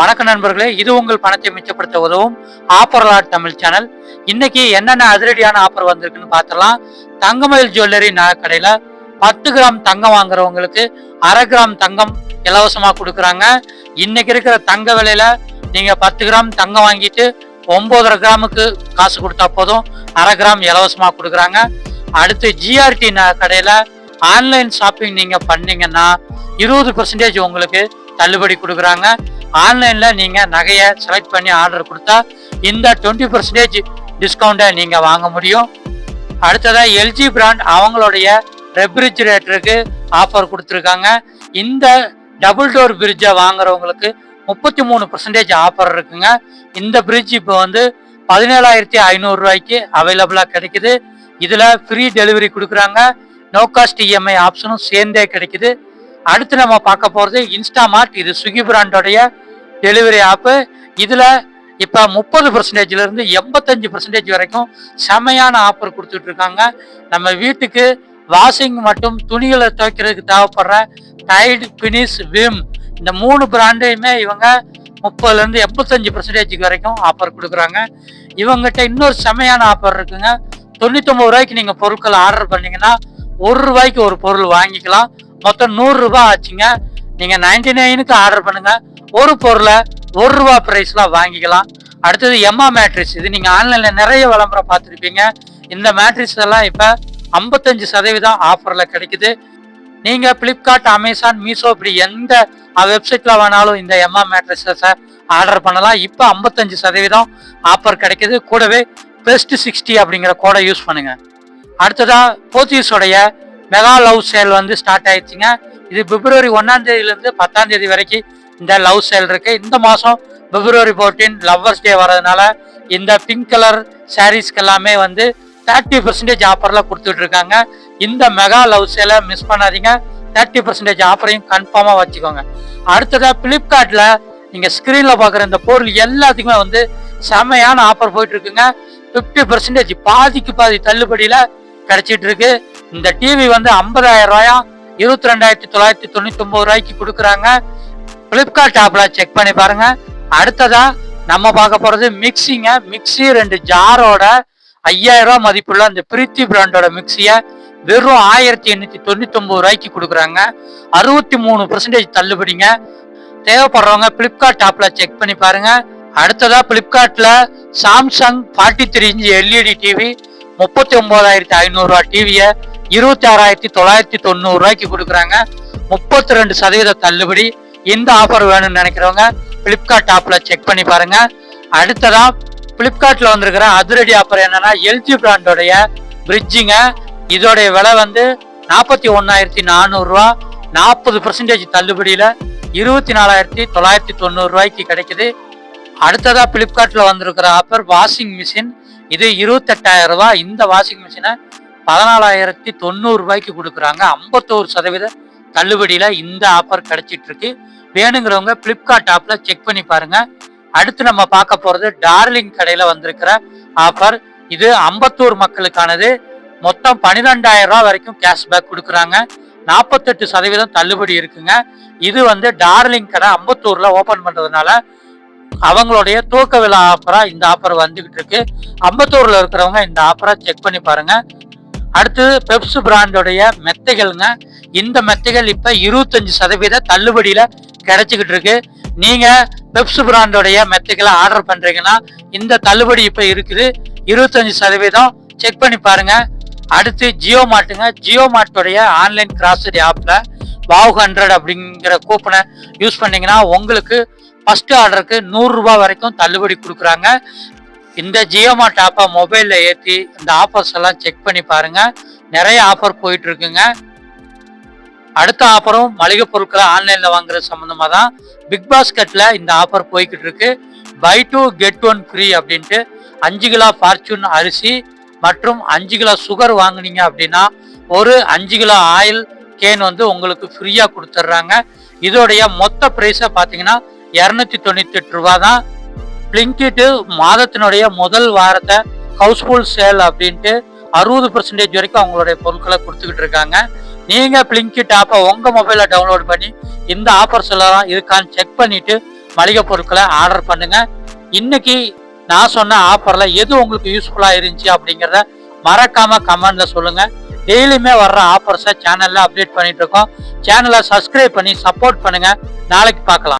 வணக்க நண்பர்களே இது உங்கள் பணத்தை மிச்சப்படுத்த உதவும் ஆஃபர் லாட் தமிழ் சேனல். இன்னைக்கு என்னென்ன அதிரடியான ஆஃபர் வந்திருக்குன்னு பார்த்துடலாம். தங்கமயில் ஜுவல்லரி நகைக்கடையில பத்து கிராம் தங்கம் வாங்குறவங்களுக்கு அரை கிராம் தங்கம் இலவசமா கொடுக்குறாங்க. இன்னைக்கு இருக்கிற தங்க விலையில நீங்க பத்து கிராம் தங்கம் வாங்கிட்டு ஒன்பதரை கிராமுக்கு காசு கொடுத்தா போதும் அரை கிராம் இலவசமா கொடுக்குறாங்க. அடுத்து ஜிஆர்டி கடையில் ஆன்லைன் ஷாப்பிங் நீங்க பண்ணீங்கன்னா இருபது பர்சன்டேஜ் உங்களுக்கு தள்ளுபடி கொடுக்குறாங்க. ஆன்லைனில் நீங்கள் நகையை செலக்ட் பண்ணி ஆர்டர் கொடுத்தா இந்த டுவெண்ட்டி பர்சன்டேஜ் டிஸ்கவுண்ட்டை நீங்கள் வாங்க முடியும். அடுத்ததாக எல்ஜி பிராண்ட் அவங்களுடைய ரெஃப்ரிஜிரேட்டருக்கு ஆஃபர் கொடுத்துருக்காங்க. இந்த டபுள் டோர் பிரிட்ஜை வாங்குறவங்களுக்கு முப்பத்தி மூணு பர்சன்டேஜ் ஆஃபர் இருக்குங்க. இந்த பிரிட்ஜ் இப்போ வந்து பதினேழாயிரத்தி ஐநூறுரூவாய்க்கு அவைலபிளாக கிடைக்குது. இதில் ஃப்ரீ டெலிவரி கொடுக்குறாங்க. நோ காஸ்ட் இஎம்ஐ ஆப்ஷனும் சேர்ந்தே கிடைக்குது. அடுத்து நம்ம பார்க்க போறது இன்ஸ்டாமார்ட் இது ஸ்விக்கி பிராண்டோடைய டெலிவரி ஆப்பு இதுல இப்ப முப்பது பர்சன்டேஜ்ல இருந்து எண்பத்தஞ்சு பர்சன்டேஜ் வரைக்கும் செமையான ஆஃபர் கொடுத்துட்டு இருக்காங்க. நம்ம வீட்டுக்கு வாஷிங் மற்றும் துணிகளை துவைக்கிறதுக்கு தேவைப்படுற டைடு பினிஷ் விம் இந்த மூணு பிராண்டையுமே இவங்க முப்பதுல இருந்து எண்பத்தஞ்சு பர்சன்டேஜ் வரைக்கும் ஆஃபர் கொடுக்குறாங்க. இவங்ககிட்ட இன்னொரு செமையான ஆஃபர் இருக்குங்க. தொண்ணூத்தொம்பது ரூபாய்க்கு நீங்க பொருட்கள் ஆர்டர் பண்ணீங்கன்னா ஒரு ரூபாய்க்கு ஒரு பொருள் வாங்கிக்கலாம். மொத்தம் நூறு ரூபாய் ஆச்சுங்க. நீங்க நைன்டி நைனுக்கு ஆர்டர் பண்ணுங்க. ஒரு பொருளை ஒரு ரூபா பிரைஸ்ல வாங்கிக்கலாம். அடுத்தது எம்மா மேட்ரிஸ் இது நீங்க ஆன்லைன்ல நிறைய விளம்பரம் பார்த்துருப்பீங்க. இந்த மேட்ரிஸ் எல்லாம் இப்ப ஐம்பத்தஞ்சு சதவீதம் ஆஃபர்ல கிடைக்குது. நீங்க பிளிப்கார்ட் அமேசான் மீஷோ இப்படி எந்த வெப்சைட்ல வேணாலும் இந்த எம்மா மேட்ரஸஸை ஆர்டர் பண்ணலாம். இப்போ ஐம்பத்தஞ்சு சதவீதம் ஆஃபர் கிடைக்குது. கூடவே பெஸ்ட் சிக்ஸ்டி அப்படிங்கிற கோடை யூஸ் பண்ணுங்க. அடுத்ததா போத்தீஸோடைய மெகா லவ் சேல் வந்து ஸ்டார்ட் ஆயிடுச்சுங்க. இது பிப்ரவரி ஒன்றாம் தேதியிலேருந்து பத்தாம் தேதி வரைக்கும் இந்த லவ் சேல் இருக்கு. இந்த மாதம் பிப்ரவரி ஃபோர்டீன் லவ்வர்ஸ் டே வர்றதுனால இந்த பிங்க் கலர் சாரீஸ்க்கு எல்லாமே வந்து தேர்ட்டி பர்சன்டேஜ் ஆஃபரில் கொடுத்துட்டு இருக்காங்க. இந்த மெகா லவ் சேலை மிஸ் பண்ணாதீங்க. தேர்ட்டி பர்சன்டேஜ் ஆஃபரையும் கன்ஃபார்மாக வச்சுக்கோங்க. அடுத்ததாக ஃப்ளிப்கார்ட்டில் நீங்கள் ஸ்க்ரீனில் பார்க்குற இந்த பொருள் எல்லாத்துக்குமே வந்து செமையான ஆஃபர் போயிட்டு இருக்குங்க. ஃபிஃப்டி பர்சன்டேஜ் பாதிக்கு பாதி தள்ளுபடியில் கிடைச்சிட்டு இருக்கு. இந்த டிவி வந்து ஐம்பதாயிரம் ரூபாயா? இருபத்தி ரெண்டாயிரத்தி தொள்ளாயிரத்தி தொண்ணூத்தி ஒன்பது ரூபாய்க்கு கொடுக்குறாங்க. பிளிப்கார்ட் ஆப்ல செக் பண்ணி பாருங்க. அடுத்ததா நம்ம பார்க்க போறது மிக்சிங்க மிக்சி ரெண்டு ஜாரோட ஐயாயிரம் ரூபாய் மதிப்புள்ள அந்த பிரீத்தி பிராண்டோட மிக்சியை வெறும் ஆயிரத்தி எண்ணூத்தி தொண்ணூத்தி ஒன்பது ரூபாய்க்கு கொடுக்குறாங்க. அறுபத்தி மூணு பர்சன்டேஜ் தள்ளுபடிங்க. தேவைப்படுறவங்க பிளிப்கார்ட் ஆப்ல செக் பண்ணி பாருங்க. அடுத்ததா பிளிப்கார்ட்ல Samsung forty three inch LED TV முப்பத்தி ஒன்பதாயிரத்தி ஐநூறுரூவா டிவியை இருபத்தி ஆறாயிரத்தி தொள்ளாயிரத்தி தொண்ணூறு ரூபாய்க்கு கொடுக்குறாங்க. முப்பத்தி ரெண்டு சதவீத தள்ளுபடி. இந்த ஆஃபர் வேணும்னு நினைக்கிறவங்க பிளிப்கார்ட் ஆப்பில் செக் பண்ணி பாருங்க. அடுத்ததா பிளிப்கார்ட்ல வந்திருக்கிற அதிரடி ஆஃபர் என்னன்னா எல்ஜி பிராண்டோடைய பிரிட்ஜிங்க இதோடைய விலை வந்து நாற்பத்தி ஒன்னாயிரத்தி நானூறுரூவா நாற்பது பர்சன்டேஜ் தள்ளுபடியில் இருபத்தி நாலாயிரத்தி தொள்ளாயிரத்தி தொண்ணூறு ரூபாய்க்கு கிடைக்குது. அடுத்ததாக பிளிப்கார்ட்ல வந்திருக்கிற ஆஃபர் வாஷிங் மிஷின் இது இருபத்தெட்டாயிரம் ரூபா இந்த வாஷிங் மிஷினை பதினாலாயிரத்தி தொண்ணூறு ரூபாய்க்கு கொடுக்குறாங்க. ஐம்பத்தோரு சதவீத தள்ளுபடியில் இந்த ஆஃபர் கிடைச்சிட்டு இருக்கு வேணுங்கிறவங்க பிளிப்கார்ட் ஆப்பில் செக் பண்ணி பாருங்க. அடுத்து நம்ம பார்க்க போகிறது டார்லிங் கடையில் வந்திருக்கிற ஆஃபர் இது அம்பத்தூர் மக்களுக்கானது. மொத்தம் பன்னிரெண்டாயிரம் ரூபாய் வரைக்கும் கேஷ்பேக் கொடுக்குறாங்க. நாற்பத்தெட்டு சதவீதம் தள்ளுபடி இருக்குங்க. இது வந்து டார்லிங் கடை அம்பத்தூரில் ஓப்பன் பண்ணுறதுனால அவங்களுடைய தூக்க விழா ஆஃபராக இந்த ஆஃபர் வந்துகிட்டு இருக்கு அம்பத்தூர்ல இருக்கிறவங்க இந்த ஆஃபரை செக் பண்ணி பாருங்கள் அடுத்தது பெப்ஸ் பிராண்டோடைய மெத்தைகள்ங்க. இந்த மெத்தைகள் இப்ப இருபத்தஞ்சு சதவீத தள்ளுபடியில கிடைச்சிக்கிட்டு இருக்கு. நீங்க பெப்ஸ் பிராண்டோடைய மெத்தைகளை ஆர்டர் பண்றீங்கன்னா இந்த தள்ளுபடி இப்ப இருக்குது. இருபத்தஞ்சு சதவீதம் செக் பண்ணி பாருங்க. அடுத்து ஜியோ மார்ட்டுங்க ஜியோ மார்ட்டோடைய ஆன்லைன் கிராசரி ஆப்ல வாவ் ஹண்ட்ரட் அப்படிங்கிற கூப்பனை யூஸ் பண்ணீங்கன்னா உங்களுக்கு ஃபர்ஸ்ட் ஆர்டருக்கு நூறு ரூபாய் வரைக்கும் தள்ளுபடி கொடுக்குறாங்க. இந்த ஜியோமார்ட் ஆப்பை மொபைலில் ஏற்றி இந்த ஆஃபர்ஸ் எல்லாம் செக் பண்ணி பாருங்க. நிறைய ஆஃபர் போயிட்டு இருக்குங்க. அடுத்த ஆஃபரும் மளிகை பொருட்களை ஆன்லைனில் வாங்குறது சம்மந்தமாக தான் பிக் பாஸ்கெட்டில் இந்த ஆஃபர் போய்கிட்டு இருக்கு. Buy two get one free அப்படின்ட்டு அஞ்சு கிலோ ஃபார்ச்சூன் அரிசி மற்றும் அஞ்சு கிலோ சுகர் வாங்குனீங்க அப்படின்னா ஒரு அஞ்சு கிலோ ஆயில் கேன் வந்து உங்களுக்கு ஃப்ரீயாக கொடுத்துட்றாங்க. இதோடைய மொத்த ப்ரைஸை பார்த்தீங்கன்னா இரநூத்தி தொண்ணூற்றி எட்டு ரூபா தான் பிளிங்கிட்டு மாதத்தினுடைய முதல் வாரத்தை ஹவுஸ்ஃபுல் சேல் அப்படின்ட்டு அறுபது பர்சன்டேஜ் வரைக்கும் அவங்களுடைய பொருட்களை கொடுத்துக்கிட்டு இருக்காங்க. நீங்கள் பிளிங்கிட் ஆப்பை உங்கள் மொபைலில் டவுன்லோட் பண்ணி இந்த ஆஃபர்ஸ் எல்லாம் இருக்கான்னு செக் பண்ணிவிட்டு மளிகை பொருட்களை ஆர்டர் பண்ணுங்கள் இன்னைக்கு நான் சொன்ன ஆஃபரில் எது உங்களுக்கு யூஸ்ஃபுல்லாக இருந்துச்சு அப்படிங்கிறத மறக்காமல் கமெண்டில் சொல்லுங்கள் டெய்லியுமே வர்ற ஆஃபர்ஸை சேனலில் அப்டேட் பண்ணிகிட்ருக்கோம் சேனலை சப்ஸ்கிரைப் பண்ணி சப்போர்ட் பண்ணுங்கள் நாளைக்கு பார்க்கலாம்.